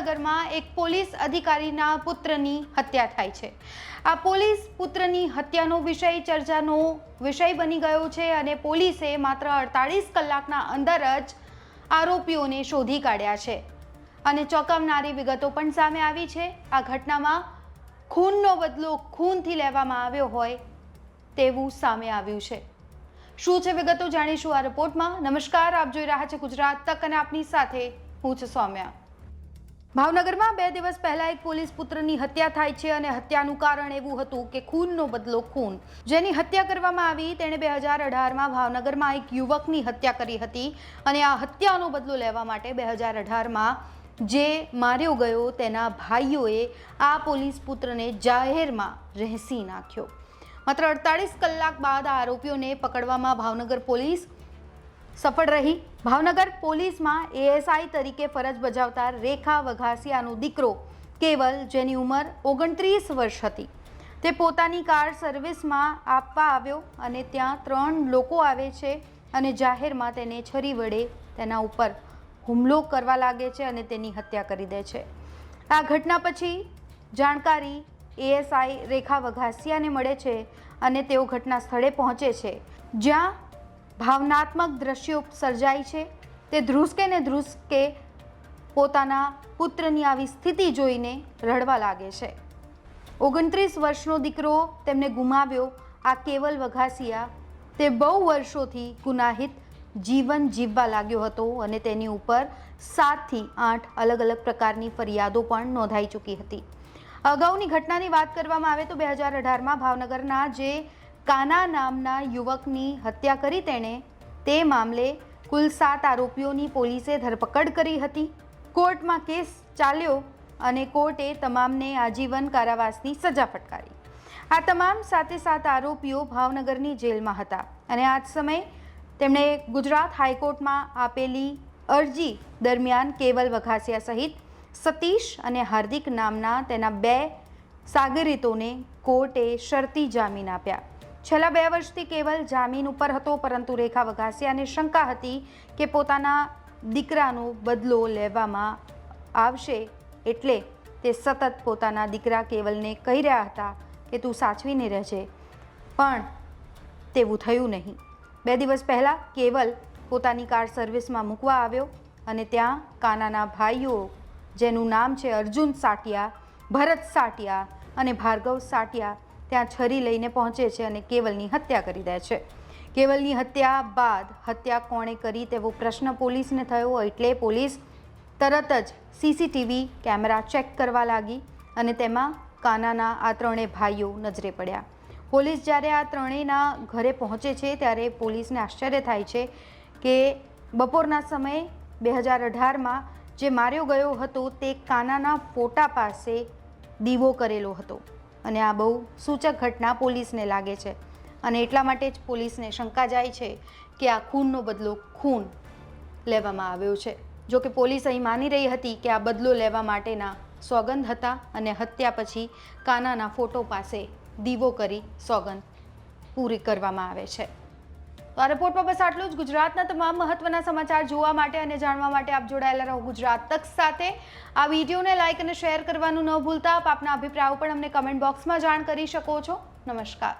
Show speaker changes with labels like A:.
A: ભાવનગરમાં એક પોલીસ અધિકારીના પુત્રની હત્યા થાય છે. આ પોલીસ પુત્રની હત્યાનો વિષય ચર્ચાનો વિષય બની ગયો છે અને પોલીસે માત્ર અડતાળીસ કલાકના અંદર જ આરોપીઓને શોધી કાઢ્યા છે. અને ચોંકાવનારી વિગતો પણ સામે આવી છે. આ ઘટનામાં ખૂનનો બદલો ખૂનથી લેવામાં આવ્યો હોય તેવું સામે આવ્યું છે. શું છે વિગતો જાણીશું આ રિપોર્ટમાં. નમસ્કાર, આપ જોઈ રહ્યા છે ગુજરાત તક અને આપની સાથે હું છું સૌમ્યા. ભાવનગરમાં બે દિવસ પહેલા એક પોલીસ પુત્રની હત્યા થાય છે અને હત્યાનું કારણ એવું હતું કે ખૂનનો બદલો ખૂન. જેની હત્યા કરવામાં આવી, તેણે બે હજાર અઢારમાં ભાવનગરમાં એક યુવકની હત્યા કરી હતી અને આ હત્યાનો બદલો લેવા માટે બે હજાર અઢારમાં જે માર્યો ગયો, તેના ભાઈઓએ આ પોલીસ પુત્રને જાહેરમાં રહેસી નાખ્યો. માત્ર અડતાળીસ કલાક બાદ આ આરોપીઓને પકડવામાં ભાવનગર પોલીસ સફળ રહી. ભાવનગર પોલીસમાં એએસઆઈ તરીકે ફરજ બજાવતા રેખા વઘાસિયાનો દીકરો કેવલ, જેની ઉંમર ઓગણત્રીસ વર્ષ હતી. તે પોતાની કાર સર્વિસમાં આપવા આવ્યો અને ત્યાં ત્રણ લોકો આવે છે અને જાહેરમાં તેને છરી વડે તેના ઉપર હુમલો કરવા લાગે છે અને તેની હત્યા કરી દે છે. આ ઘટના પછી જાણકારી એએસઆઈ રેખા વઘાસિયાને મળે છે અને તેઓ ઘટના સ્થળે પહોંચે છે. જ્યાં ભાવનાત્મક દ્રશ્યો સર્જાય છે. તે ધ્રુસકે ને ધ્રુસકે પોતાના પુત્રની આવી સ્થિતિ જોઈને રડવા લાગે છે. ઓગણત્રીસ વર્ષનો દીકરો તેમને ગુમાવ્યો. આ કેવલ વઘાસિયા. તે બહુ વર્ષોથી ગુનાહિત જીવન જીવવા લાગ્યો હતો અને તેની ઉપર સાતથી આઠ અલગ અલગ પ્રકારની ફરિયાદો પણ નોંધાઈ ચૂકી હતી. અગાઉની ઘટનાની વાત કરવામાં આવે તો બે હજાર અઢારમાં ભાવનગરના જે કાના નામના યુવકની હત્યા કરી તેણે તે મામલે કુલ સાત આરોપીઓની પોલીસે ધરપકડ કરી હતી. કોર્ટમાં કેસ ચાલ્યો અને કોર્ટે તમામને આજીવન કારાવાસની સજા ફટકારી. આ તમામ સાતે સાત આરોપીઓ ભાવનગરની જેલમાં હતા અને આ જ સમયે તેમણે ગુજરાત હાઈકોર્ટમાં આપેલી અરજી દરમિયાન કેવલ વઘાસિયા સહિત સતીશ અને હાર્દિક નામના તેના બે સાગરિતોને કોર્ટે શરતી જામીન આપ્યા. છેલ્લા બે વર્ષથી કેવલ જામીન ઉપર હતો, પરંતુ રેખા વઘાસિયાને શંકા હતી કે પોતાના દીકરાનો બદલો લેવામાં આવશે એટલે તે સતત પોતાના દીકરા કેવલને કહી રહ્યા હતા કે તું સાચવીને રહેજે. પણ તેવું થયું નહીં. બે દિવસ પહેલાં કેવલ પોતાની કાર સર્વિસમાં મૂકવા આવ્યો અને ત્યાં કાનાના ભાઈઓ, જેનું નામ છે અર્જુન સાટિયા, ભરત સાટિયા અને ભાર્ગવ સાટિયા ત્યાં છરી લઈને પહોંચે છે અને કેવલની હત્યા કરી દે છે. કેવલની હત્યા બાદ હત્યા કોણે કરી તેવો પ્રશ્ન પોલીસને થયો એટલે પોલીસ તરત જ સીસીટીવી કેમેરા ચેક કરવા લાગી અને તેમાં કાનાના આ ત્રણેય ભાઈઓ નજરે પડ્યા. પોલીસ જ્યારે આ ત્રણેયના ઘરે પહોંચે છે ત્યારે પોલીસને આશ્ચર્ય થાય છે કે બપોરના સમયે બે હજાર અઢારમાં જે માર્યો ગયો હતો તે કાનાના ફોટા પાસે દીવો કરેલો હતો. અને આ બહુ સૂચક ઘટના પોલીસને લાગે છે. અને એટલા માટે જ પોલીસને શંકા જાય છે કે આ ખૂનનો બદલો ખૂન લેવામાં આવ્યો છે. જો કે પોલીસ અહીં માની રહી હતી કે આ બદલો લેવા માટેના સોગંદ હતા અને હત્યા પછી કાનાના ફોટો પાસે દીવો કરી સોગંદ પૂરી કરવામાં આવે છે. તો આ રિપોર્ટમાં બસ આટલું જ. ગુજરાતના તમામ મહત્વના સમાચાર જોવા માટે અને જાણવા માટે આપ જોડાયેલા રહો ગુજરાત તક સાથે. આ વિડીયોને લાઇક અને શેર કરવાનું ન ભૂલતા. આપ આપના અભિપ્રાયો પણ અમને કમેન્ટ બોક્સમાં જાણ કરી શકો છો. નમસ્કાર.